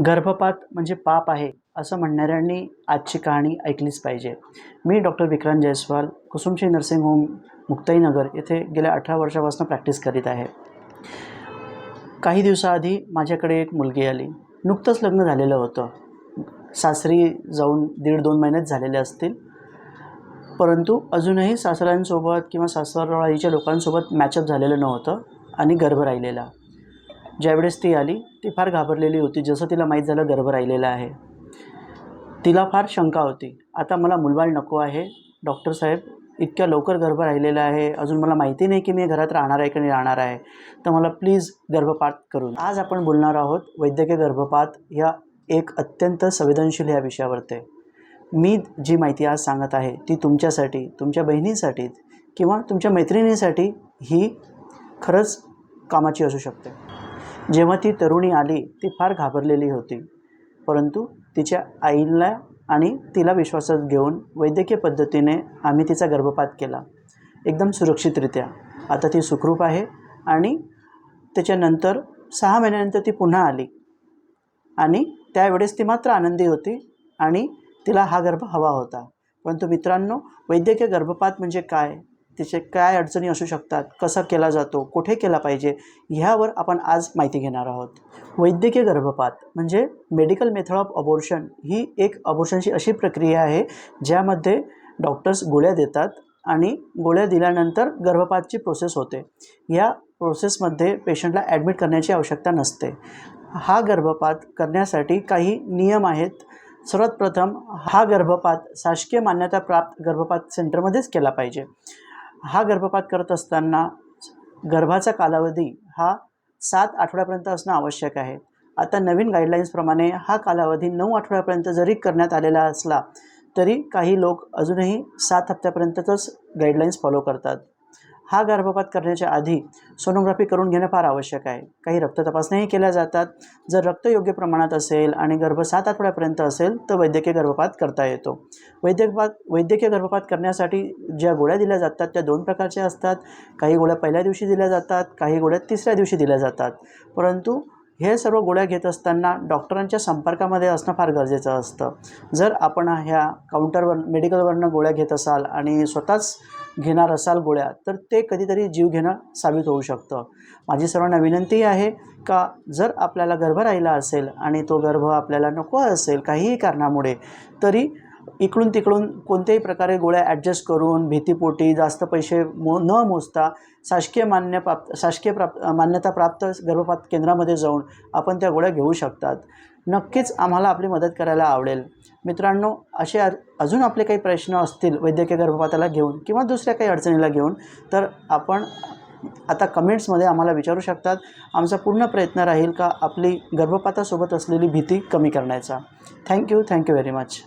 गर्भपात म्हणजे पाप आहे असं म्हणणाऱ्यांनी आजची कहाणी ऐकलीच पाहिजे. मी doctor Vikrant Jaiswal Kusumshree nursing home Muktainagar येथे गेल्या अठरा वर्षापासून प्रॅक्टिस करीत आहे. काही दिवसाआधी माझ्याकडे एक मुलगी आली. नुकतंच लग्न झालेलं होतं. सासरी जाऊन दीड दोन महिन्यात झालेले असतील. परंतु अजूनही सासऱ्यांसोबत किंवा सासरवाडीच्या लोकांसोबत मॅचअप झालेलं नव्हतं आणि गर्भ राहिलेला. ज्यावेळेस ती आली ती फार घाबरलेली होती. जसं तिला माहीत झालं गर्भ राहिलेला आहे. तिला फार शंका होती. आता मला मुलबाळ नको आहे. डॉक्टर साहेब इतक्या लवकर गर्भ राहिलेला आहे. अजून मला माहिती नाही की मी घरात राहणार आहे की नाही राहणार आहे. तर मला प्लीज गर्भपात करून आज आपण बोलणार आहोत वैद्यकीय गर्भपात या एक अत्यंत संवेदनशील या विषयावरती मी जी माहिती आज सांगत आहे ती तुमच्यासाठी तुमच्या बहिणीसाठी किंवा तुमच्या मैत्रिणीसाठी ही खरंच कामाची असू शकते. जेव्हा ती तरुणी आली ती फार घाबरलेली होती. परंतु तिच्या आईला आणि तिला विश्वासात घेऊन वैद्यकीय पद्धतीने आम्ही तिचा गर्भपात केला. एकदम सुरक्षितरित्या. आता ती सुखरूप आहे आणि त्याच्यानंतर सहा महिन्यानंतर ती पुन्हा आली. आणि त्यावेळेस ती मात्र आनंदी होती आणि तिला हा गर्भ हवा होता. परंतु मित्रांनो वैद्यकीय गर्भपात म्हणजे काय? त्याचे काय अडचणी असू शकतात कसा केला जातो कुठे केला पाहिजे ह्यावर आपण आज माहिती घेणार आहोत. वैद्यकीय गर्भपात म्हणजे मेडिकल मेथड ऑफ अबोर्शन ही एक अबोर्शनची अशी प्रक्रिया आहे ज्यामध्ये डॉक्टर्स गोळ्या देतात आणि गोळ्या दिल्यानंतर गर्भपातची प्रोसेस होते. या प्रोसेसमध्ये पेशंटला ॲडमिट करण्याची आवश्यकता नसते. हा गर्भपात करण्यासाठी काही नियम आहेत. सर्वात प्रथम हा गर्भपात शासकीय मान्यताप्राप्त गर्भपात सेंटरमध्येच केला पाहिजे. हा गर्भपात करत असताना गर्भाचा कालावधी हा सात आठवड्यापर्यंत असणं आवश्यक आहे. आता नवीन गाईडलाईन्सप्रमाणे हा कालावधी नऊ आठवड्यापर्यंत जरी करण्यात आलेला असला तरी काही लोक अजूनही सात हप्त्यापर्यंतच गाईडलाईन्स फॉलो करतात. हा गर्भपात करण्याच्या आधी सोनोग्राफी करून घेणं फार आवश्यक आहे. काही रक्त तपासण्याही केल्या जातात. जर रक्त योग्य प्रमाणात असेल आणि गर्भ सात आठवड्यापर्यंत असेल तर वैद्यकीय गर्भपात करता येतो. वैद्यकपात वैद्यकीय गर्भपात करण्यासाठी ज्या गोळ्या दिल्या जातात त्या दोन प्रकारच्या असतात. काही गोळ्या पहिल्या दिवशी दिल्या जातात काही गोळ्या तिसऱ्या दिवशी दिल्या जातात. परंतु हे सर्व गोळ्या घेत असताना डॉक्टरांच्या संपर्कामध्ये असणं फार गरजेचं असतं. जर आपण ह्या काउंटरवर मेडिकलवरनं गोळ्या घेत असाल आणि स्वतःच घेणार असाल गोळ्या तर ते कधीतरी जीव घेणं साबित होऊ शकतं. माझी सर्वांना विनंती आहे का जर आपल्याला गर्भ राहिला असेल आणि तो गर्भ आपल्याला नको असेल काहीही कारणामुळे तरी इकडून तिकडून कोणत्याही प्रकारे गोळ्या ॲडजस्ट करून भीतीपोटी जास्त पैसे मो न मोजता शासकीय मान्य प्राप्त शासकीय प्राप्त मान्यताप्राप्त गर्भपात केंद्रामध्ये जाऊन आपण त्या गोळ्या घेऊ शकतात. नक्कीच आम्हाला आपली मदत करायला आवडेल. मित्रांनो असे अजून आपले काही प्रश्न असतील वैद्यकीय गर्भपाताला घेऊन किंवा दुसऱ्या काही अडचणीला घेऊन तर आपण आता कमेंट्समध्ये आम्हाला विचारू शकतात. आमचा पूर्ण प्रयत्न राहील का आपली गर्भपातासोबत असलेली भीती कमी करण्याचा. Thank you thank you very much